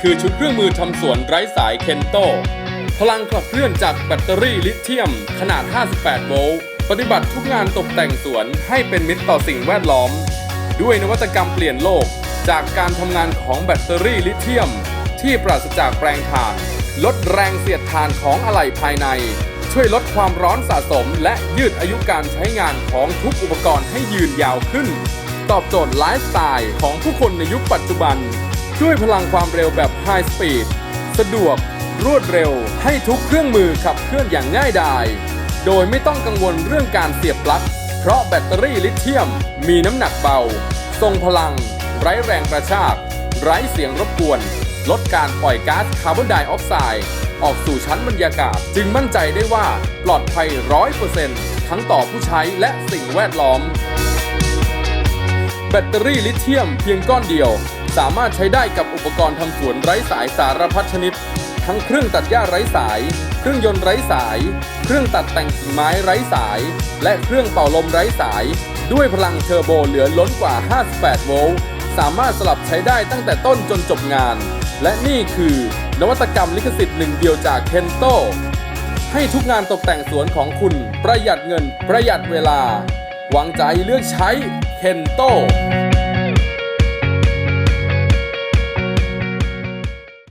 คือชุดเครื่องมือทำสวนไร้สายเคนโต พลังขับเคลื่อนจากแบตเตอรี่ลิเธียม ขนาด 58 โวลต์ ปฏิบัติทุกงานตกแต่งสวนให้เป็นมิตรต่อสิ่งแวดล้อม ด้วยนวัตกรรมเปลี่ยนโลก จากการทำงานของแบตเตอรี่ลิเธียม ที่ปราศจากแปลงถ่าน ลดแรงเสียดทานของอะไหล่ภายใน ช่วยลดความร้อนสะสม และยืดอายุการใช้งานของทุกอุปกรณ์ให้ยืนยาวขึ้น ตอบโจทย์ไลฟ์สไตล์ของผู้คนในยุคปัจจุบัน ด้วยพลังความเร็วแบบไฮสปีดสะดวก รวดเร็ว ให้ทุกเครื่องมือขับเคลื่อนอย่างง่ายดาย โดยไม่ต้องกังวลเรื่องการเสียบปลั๊ก เพราะแบตเตอรี่ลิเธียม มีน้ำหนักเบา ทรงพลัง ไร้แรงกระชาก ไร้เสียงรบกวน ลดการปล่อยก๊าซคาร์บอนไดออกไซด์ออกสู่ชั้นบรรยากาศ จึงมั่นใจได้ว่าปลอดภัยร้อยเปอร์เซ็นต์ทั้งต่อผู้ใช้และสิ่งแวดล้อม แบตเตอรี่ลิเธียมเพียงก้อนเดียว สามารถใช้ได้กับอุปกรณ์ทำสวนไร้สายสารพัดชนิด ทั้งเครื่องตัดหญ้าไร้สาย เครื่องยนต์ไร้สาย เครื่องตัดแต่งกิ่งไม้ไร้สาย และเครื่องเป่าลมไร้สาย ด้วยพลังเทอร์โบเหลือล้นกว่า 58 โวลต์สามารถสลับใช้ได้ตั้งแต่ต้นจนจบงาน และนี่คือนวัตกรรมลิขสิทธิ์หนึ่งเดียวจากเคนโตให้ทุกงานตกแต่งสวนของคุณ ประหยัดเงิน ประหยัดเวลาวางใจเลือกใช้เคนโต